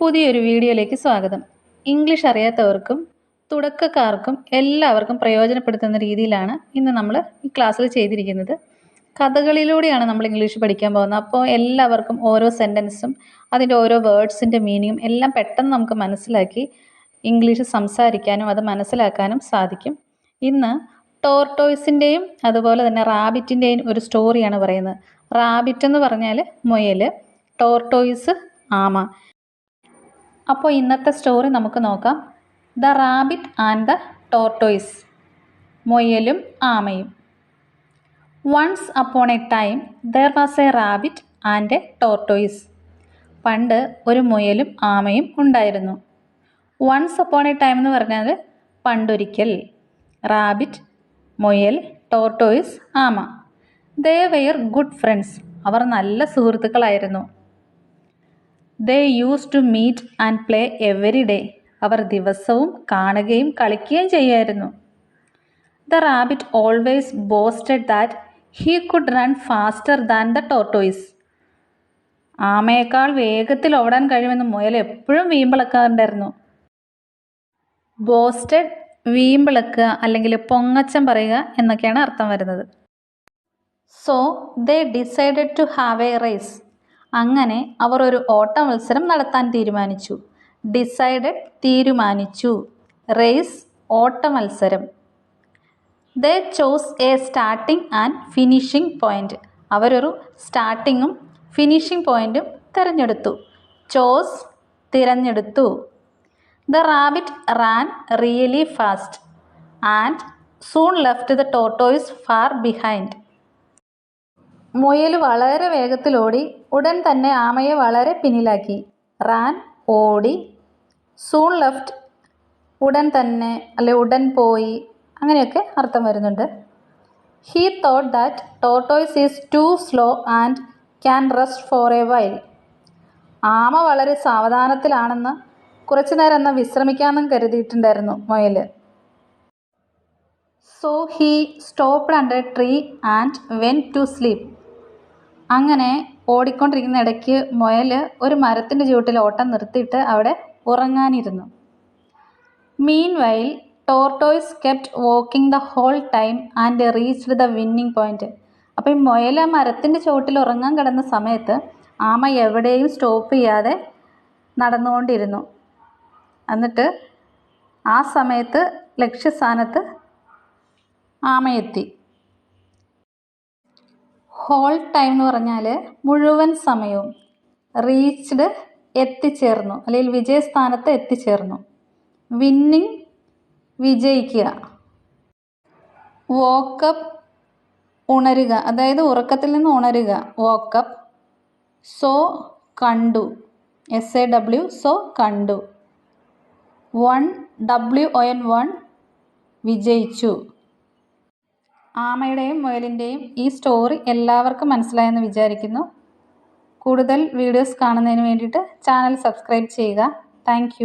പുതിയൊരു വീഡിയോയിലേക്ക് സ്വാഗതം. ഇംഗ്ലീഷ് അറിയാത്തവർക്കും തുടക്കക്കാർക്കും എല്ലാവർക്കും പ്രയോജനപ്പെടുത്തുന്ന രീതിയിലാണ് ഇന്ന് നമ്മൾ ഈ ക്ലാസ്സിൽ ചെയ്തിരിക്കുന്നത്. കഥകളിലൂടെയാണ് നമ്മൾ ഇംഗ്ലീഷ് പഠിക്കാൻ പോകുന്നത്. അപ്പോൾ എല്ലാവർക്കും ഓരോ സെന്റൻസും അതിന്റെ ഓരോ വേർഡ്സിന്റെ മീനിങ്ങും എല്ലാം പെട്ടെന്ന് നമുക്ക് മനസ്സിലാക്കി ഇംഗ്ലീഷ് സംസാരിക്കാനും അത് മനസ്സിലാക്കാനും സാധിക്കും. ഇന്ന് ടോർട്ടോയ്സിന്റെയും അതുപോലെ തന്നെ റാബിറ്റിന്റെയും ഒരു സ്റ്റോറിയാണ് പറയുന്നത്. റാബിറ്റ് എന്ന് പറഞ്ഞാൽ മുയൽ ടോർട്ടോയ്സ് ആമ. അപ്പോൾ ഇന്നത്തെ സ്റ്റോറി നമുക്ക് നോക്കാം. The rabbit and the tortoise മുയലും ആമയും. Once upon a time there was a rabbit and a tortoise പണ്ട് ഒരു മുയലും ആമയും ഉണ്ടായിരുന്നു. വൺസ് അപ്പോൺ എ ടൈം എന്ന് പറഞ്ഞാൽ പണ്ടൊരിക്കൽ. റാബിറ്റ് മുയൽ ടോർട്ടോയ്സ് ആമ. ദേ വെയർ ഗുഡ് ഫ്രണ്ട്സ് അവർ നല്ല സുഹൃത്തുക്കളായിരുന്നു. They use to meet and play every day അവർ ദിവസവും കാണുകയും കളിക്കുകയും ചെയ്യുമായിരുന്നു the rabbit always boasted that he could run faster than the tortoise ആമയേക്കാൾ വേഗത്തിൽ ഓടാൻ കഴിയുമെന്ന് മുയൽ എപ്പോഴും വീമ്പിളക്കാറുണ്ടായിരുന്നു. ബോസ്റ്റഡ് വീമ്പിളക്കുക അല്ലെങ്കിൽ പൊങ്ങച്ചം പറയുക എന്നൊക്കെയാണ് അർത്ഥം വരുന്നത്. So they decided to have a race അങ്ങനെ അവർ ഒരു ഓട്ട മത്സരം നടത്താൻ തീരുമാനിച്ചു. ഡിസൈഡഡ് തീരുമാനിച്ചു. റേസ് ഓട്ട മത്സരം. They chose a starting and finishing point അവരൊരു സ്റ്റാർട്ടിങ്ങും ഫിനിഷിംഗ് പോയിന്റും തിരഞ്ഞെടുത്തു. ചോസ് തിരഞ്ഞെടുത്തു. The rabbit ran really fast and soon left the tortoise far behind മുയൽ വളരെ വേഗത്തിൽ ഓടി ഉടൻ തന്നെ ആമയെ വളരെ പിന്നിലാക്കി. റാൻ ഓടി. Soon left. ഉടൻ തന്നെ അല്ലെ ഉടൻ പോയി. അങ്ങനെയൊക്കെ അർത്ഥം വരുന്നുണ്ട്. He thought that tortoise is too slow and can rest for a while. ആമ വളരെ സാവധാനത്തിലാണെന്ന് കുറച്ചു നേരം എന്നാൽ വിശ്രമിക്കാമെന്നും കരുതിയിട്ടുണ്ടായിരുന്നു മുയൽ. So he stop under tree and went to sleep. അങ്ങനെ ഓടിക്കൊണ്ടിരിക്കുന്ന ഇടയ്ക്ക് മുയൽ ഒരു മരത്തിന്റെ ചുവട്ടിൽ ഓട്ടം നിർത്തിയിട്ട് അവിടെ ഉറങ്ങാനിരുന്നു. Meanwhile tortoise kept walking the whole time and reached the winning point അപ്പോൾ ഈ മുയൽ ആ മരത്തിന്റെ ചുവട്ടിൽ ഉറങ്ങാൻ കിടന്ന സമയത്ത് ആമ എവിടെയും സ്റ്റോപ്പ് ചെയ്യാതെ നടന്നുകൊണ്ടിരുന്നു. എന്നിട്ട് ആ സമയത്ത് ലക്ഷ്യസ്ഥാനത്ത് ആമയെത്തി. ഹോൾ ടൈം എന്ന് പറഞ്ഞാൽ മുഴുവൻ സമയവും റീച്ച്ഡ് എത്തിച്ചേർന്നു. അല്ലെങ്കിൽ വിജയസ്ഥാനത്ത് എത്തിച്ചേർന്നു. വിന്നിങ് വിജയിക്കുക. വോക്കപ്പ് ഉണരുക. അതായത് ഉറക്കത്തിൽ നിന്ന് ഉണരുക. വോക്കപ്പ് സോ കണ്ടു. എസ് എ ഡബ്ല്യു സോ കണ്ടു. Won W O N won വിജയിച്ചു. ആമയുടെയും മുയലിന്റെയും ഈ സ്റ്റോറി എല്ലാവർക്കും മനസ്സിലായെന്ന് വിചാരിക്കുന്നു. കൂടുതൽ വീഡിയോസ് കാണുന്നതിന് വേണ്ടിയിട്ട് ചാനൽ സബ്സ്ക്രൈബ് ചെയ്യുക. താങ്ക്